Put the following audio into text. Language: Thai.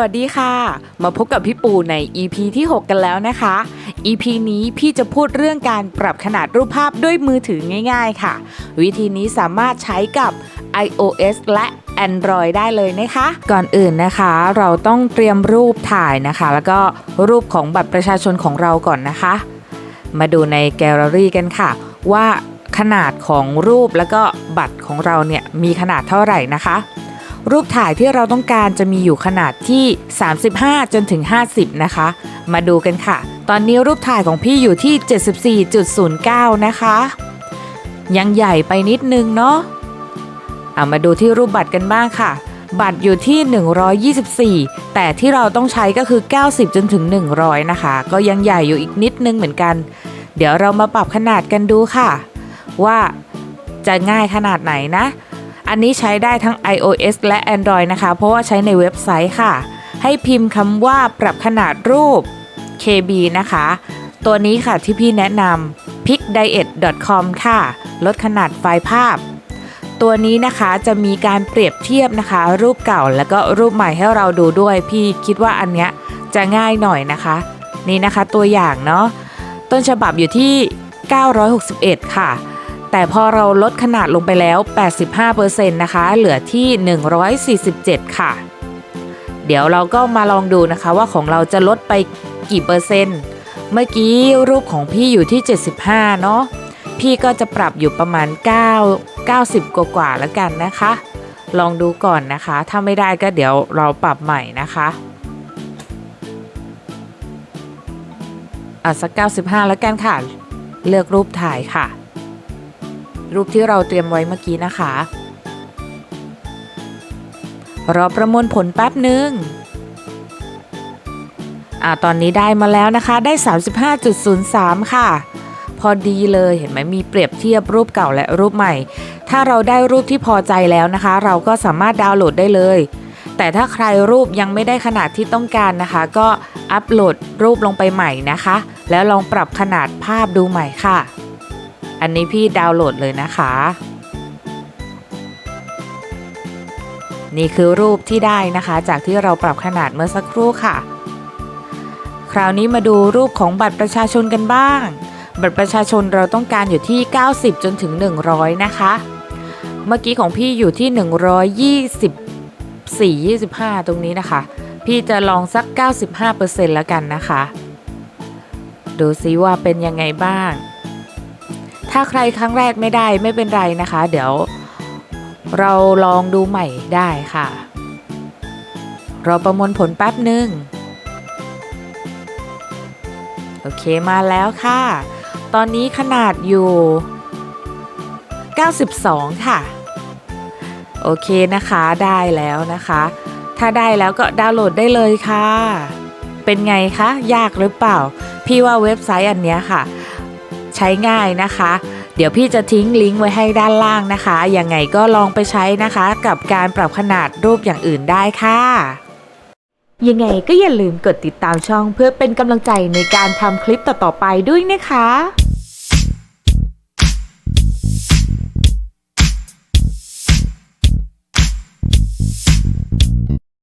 วัสดีค่ะ มาพบกับพี่ปูใน EP ที่ 6 กันแล้วนะคะ EP นี้พี่จะพูดเรื่องการปรับขนาดรูปภาพด้วยมือถือง่ายๆค่ะ วิธีนี้สามารถใช้กับ iOS และ Android ได้เลยนะคะ ก่อนอื่นนะคะเราต้องเตรียมรูปถ่ายนะคะ แล้วก็รูปของบัตรประชาชนของเราก่อนนะคะ มาดูในแกลเลอรี่กันค่ะ ว่าขนาดของรูปแล้วก็บัตรของเราเนี่ยมีขนาดเท่าไหร่นะคะ รูปถ่ายที่เราต้องการจะมีอยู่ขนาดที่ 35 จนถึง 50 นะคะ มาดูกันค่ะ ตอนนี้รูปถ่ายของพี่อยู่ที่ 74.09 นะคะ ยังใหญ่ไปนิดนึงเนาะเอามาดูที่รูปบัตรกันบ้างค่ะ บัตรอยู่ที่ 124 แต่ที่เราต้องใช้ก็คือ 90 จนถึง 100 นะคะ ก็ยังใหญ่อยู่อีกนิดนึงเหมือนกัน เดี๋ยวเรามาปรับขนาดกันดูค่ะ ว่าจะง่ายขนาดไหนนะ อันนี้ใช้ได้ทั้ง iOS และ Android นะคะ เพราะว่าใช้ในเว็บไซต์ค่ะ ให้พิมพ์คำว่าปรับขนาดรูป KB นะคะ ตัวนี้ค่ะที่พี่แนะนำ picdiet.com ค่ะ ลดขนาดไฟล์ภาพ ตัวนี้นะคะจะมีการเปรียบเทียบนะคะ รูปเก่าแล้วก็รูปใหม่ให้เราดูด้วย พี่คิดว่าอันเนี้ยจะง่ายหน่อยนะคะ นี่นะคะตัวอย่างเนาะต้นฉบับอยู่ที่ 961 ค่ะ แต่พอเราลดขนาดลงไปแล้ว 85%นะคะ เหลือที่ 147 ค่ะ เดี๋ยวเราก็มาลองดูนะคะว่าของเราจะลดไปกี่เปอร์เซ็นต์ เมื่อกี้รูปของพี่อยู่ที่ 75 เนาะ พี่ก็จะปรับอยู่ประมาณ 9 90 กว่าๆแล้วกันนะคะ ลองดูก่อนนะคะ ถ้าไม่ได้ก็เดี๋ยวเราปรับใหม่นะคะอะสัก 95 แล้วกันค่ะ เลือกรูปถ่ายค่ะ รูปที่เราเตรียมไว้เมื่อกี้นะคะ รอประมวลผลแป๊บหนึ่งอ่าตอนนี้ได้มาแล้วนะคะ ได้ 35.03 ค่ะ พอดีเลยเห็นไหมมีเปรียบเทียบรูปเก่าและรูปใหม่ ถ้าเราได้รูปที่พอใจแล้วนะคะ เราก็สามารถดาวน์โหลดได้เลย แต่ถ้าใครรูปยังไม่ได้ขนาดที่ต้องการนะคะ ก็อัปโหลดรูปลงไปใหม่นะคะ แล้วลองปรับขนาดภาพดูใหม่ค่ะ อันนี้พี่ดาวน์โหลดเลยนะคะ นี่คือรูปที่ได้นะคะ จากที่เราปรับขนาดเมื่อสักครู่ค่ะ คราวนี้มาดูรูปของบัตรประชาชนกันบ้าง บัตรประชาชนเราต้องการอยู่ที่ 90 จนถึง 100 นะคะ เมื่อกี้ของพี่อยู่ที่ 124 25 ตรงนี้นะคะ พี่จะลองสัก 95%แล้วกันนะคะ ดูซิว่าเป็นยังไงบ้าง ถ้าใครครั้งแรกไม่ได้ไม่เป็นไรนะคะ เดี๋ยวเราลองดูใหม่ได้ค่ะ เราประมวลผลแป๊บหนึ่งโอเคมาแล้วค่ะ ตอนนี้ขนาดอยู่ 92 ค่ะ โอเคนะคะได้แล้วนะคะ ถ้าได้แล้วก็ดาวน์โหลดได้เลยค่ะ เป็นไงคะ ยากหรือเปล่า พี่ว่าเว็บไซต์อันเนี้ยค่ะ ใช้ง่ายนะคะ เดี๋ยวพี่จะทิ้งลิงก์ไว้ให้ด้านล่างนะคะยังไงก็ลองไปใช้นะคะ กับการปรับขนาดรูปอย่างอื่นได้ค่ะยังไงก็อย่าลืมกดติดตามช่องเพื่อเป็นกำลังใจในการทำคลิปต่อๆไปด้วยนะคะ